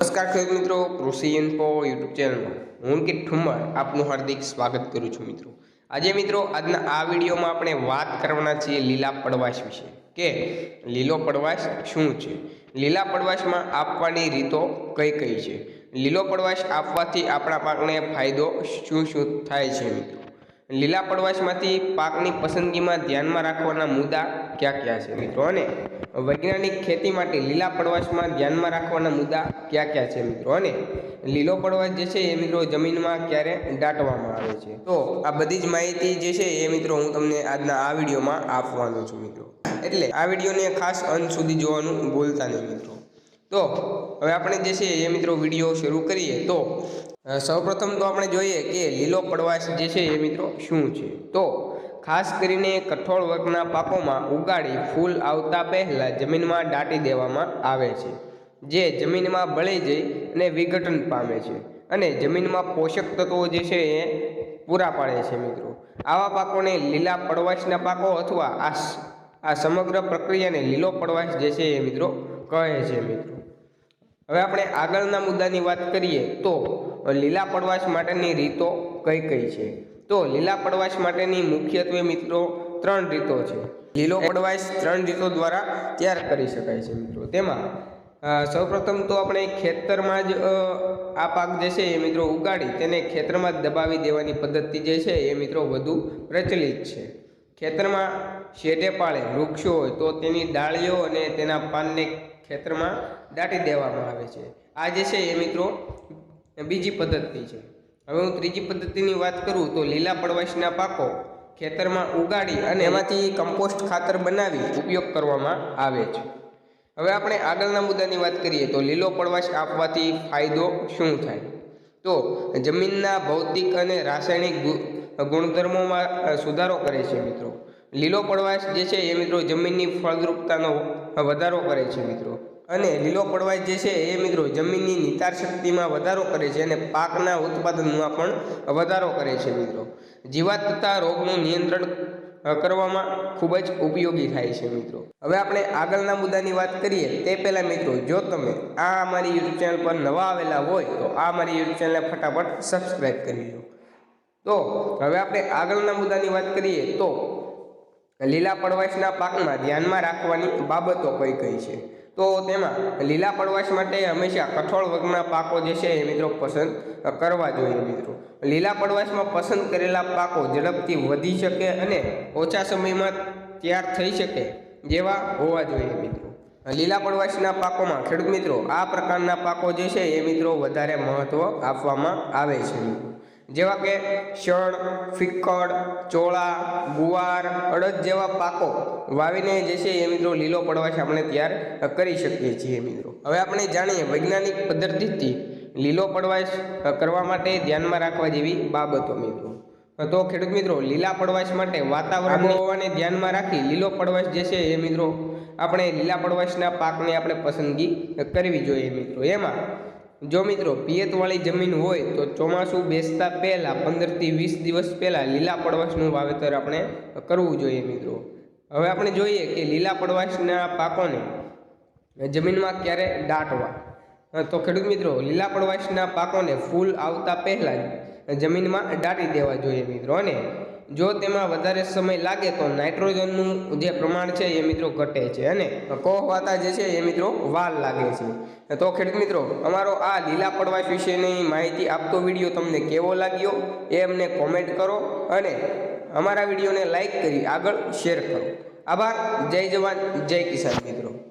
નમસ્કાર ખેડૂત મિત્રો, કૃષિ ઇન્ફો યુટ્યુબ ચેનલમાં. હું કે ઠુમ્મર, આપનું હાર્દિક સ્વાગત કરું છું મિત્રો. આજે મિત્રો, આજના આ વિડીયોમાં આપણે વાત કરવાના છીએ લીલા પડવાશ વિશે. કે લીલો પડવાશ શું છે? લીલા પડવાશમાં આપવાની રીતો કઈ કઈ છે? લીલો પડવાશ આપવાથી આપણા પાકને ફાયદો શું શું થાય છે મિત્રો? લીલા પડવાશમાંથી પાકની પસંદગીમાં ધ્યાનમાં રાખવાના મુદ્દા ક્યાં ક્યાં છે મિત્રો? અને વૈજ્ઞાનિક ખેતી માટે લીલા પડવાશમાં ધ્યાનમાં રાખવાના મુદ્દા ક્યાં ક્યાં છે મિત્રો? અને લીલો પડવાશ જે છે એ મિત્રો જમીનમાં ક્યારે દાટવામાં આવે છે? તો આ બધી જ માહિતી જે છે એ મિત્રો હું તમને આજના આ વિડીયોમાં આપવાનો છું મિત્રો. એટલે આ વિડીયોને ખાસ અંત સુધી જોવાનું ભૂલતા નહીં મિત્રો. તો હવે આપણે જે છે એ મિત્રો વીડિયો શરૂ કરીએ. તો સૌપ્રથમ તો આપણે જોઈએ કે લીલો પડવાશ જે છે એ મિત્રો શું છે? તો ખાસ કરીને કઠોળ વર્ગના પાકોમાં ઉગાડી ફૂલ આવતા પહેલાં જમીનમાં દાટી દેવામાં આવે છે, જે જમીનમાં બળી જઈ અને વિઘટન પામે છે અને જમીનમાં પોષક તત્વો જે છે એ પૂરા પાડે છે મિત્રો. આવા પાકોને લીલા પડવાશના પાકો અથવા આ આ સમગ્ર પ્રક્રિયાને લીલો પડવાશ જે છે એ મિત્રો કહે છે મિત્રો. હવે આપણે આગળના મુદ્દાની વાત કરીએ તો લીલા પડવાશ માટેની રીતો કઈ કઈ છે? તો લીલા પડવાશ માટેની મુખ્યત્વે મિત્રો ત્રણ રીતો છે. લીલો પડવાશ ત્રણ રીતો દ્વારા તૈયાર કરી શકાય છે મિત્રો. તેમાં સૌપ્રથમ તો આપણે ખેતરમાં જ આ પાક જે છે એ મિત્રો ઉગાડી તેને ખેતરમાં જ દબાવી દેવાની પદ્ધતિ જે છે એ મિત્રો વધુ પ્રચલિત છે. ખેતરમાં શેઢે પાળે વૃક્ષો હોય તો તેની ડાળીઓ અને તેના પાનને ખેતરમાં દાટી દેવામાં આવે છે. આ જે છે એ મિત્રો બીજી પદ્ધતિ છે. હવે હું ત્રીજી પદ્ધતિની વાત કરું તો લીલા પડવાશના પાકો ખેતરમાં ઉગાડી અને એમાંથી કમ્પોસ્ટ ખાતર બનાવી ઉપયોગ કરવામાં આવે છે. હવે આપણે આગળના મુદ્દાની વાત કરીએ તો લીલો પડવાશ આપવાથી ફાયદો શું થાય? તો જમીનના ભૌતિક અને રાસાયણિક ગુણધર્મોમાં સુધારો કરે છે મિત્રો. લીલો પડવાશ જે છે એ મિત્રો જમીનની ફળદ્રુપતાનો વધારો કરે છે મિત્રો. અને લીલો પડવાશ જે છે એ મિત્રો જમીનની નિતાર શક્તિમાં વધારો કરે છે અને પાકના ઉત્પાદનમાં પણ વધારો કરે છે મિત્રો. જીવાત તથા રોગનું નિયંત્રણ કરવામાં ખૂબ જ ઉપયોગી થાય છે મિત્રો. હવે આપણે આગળના મુદ્દાની વાત કરીએ તે પહેલાં મિત્રો જો તમે આ અમારી યુટ્યુબ ચેનલ પર નવા આવેલા હોય તો આ અમારી યુટ્યુબ ચેનલને ફટાફટ સબસ્ક્રાઈબ કરી લો. તો હવે આપણે આગળના મુદ્દાની વાત કરીએ તો લીલા પડવાશના પાકમાં ધ્યાનમાં રાખવાની બાબતો કઈ કઈ છે? તો તેમાં લીલા પડવાશ માટે હંમેશા કઠોળ વર્ગના પાકો જે છે એ મિત્રો પસંદ કરવા જોઈએ મિત્રો. લીલા પડવાશમાં પસંદ કરેલા પાકો ઝડપથી વધી શકે અને ઓછા સમયમાં તૈયાર થઈ શકે જેવા હોવા જોઈએ મિત્રો. લીલા પડવાશના પાકોમાં ખેડૂત મિત્રો, આ પ્રકારના પાકો જે છે એ મિત્રો વધારે મહત્ત્વ આપવામાં આવે છે. જેવા કે શણ ફિક્કડ ચોળા ગુવાર અડદ જેવા પાકો વાવીને જે છે એ મિત્રો લીલો પડવાશ આપણે તૈયાર કરી શકીએ છીએ મિત્રો. હવે આપણે જાણીએ વૈજ્ઞાનિક પદ્ધતિથી લીલો પડવાશ કરવા માટે ધ્યાનમાં રાખવા જેવી બાબતો મિત્રો. તો ખેડૂત મિત્રો લીલા પડવાશ માટે વાતાવરણ હોવાને ધ્યાનમાં રાખી લીલો પડવાશ જે છે એ મિત્રો આપણે લીલા પડવાશના પાકને આપણે પસંદગી કરવી જોઈએ મિત્રો. એમાં જો મિત્રો પિયતવાળી જમીન હોય તો ચોમાસું બેસતા પહેલાં પંદરથી વીસ દિવસ પહેલાં લીલા પડવાશનું વાવેતર આપણે કરવું જોઈએ મિત્રો. હવે આપણે જોઈએ કે લીલા પડવાશના પાકોને જમીનમાં ક્યારે દાટવા. તો ખેડૂત મિત્રો, લીલા પડવાશના પાકોને ફૂલ આવતા પહેલાં જમીનમાં દાટી દેવા જોઈએ મિત્રો, અને જો તેમાં વધારે સમય લાગે તો નાઇટ્રોજનનું જે પ્રમાણ છે એ મિત્રો ઘટે છે અને કોહવાતા જે છે એ મિત્રો વાલ લાગે છે. તો ખેડૂત મિત્રો, અમારો આ લીલા પડવાશ વિશેની માહિતી આપતો વીડિયો તમને કેવો લાગ્યો એ અમને કોમેન્ટ કરો અને અમારા વિડીયોને લાઈક કરી આગળ શેર કરો. આભાર, જય જવાન, જય કિસાન મિત્રો.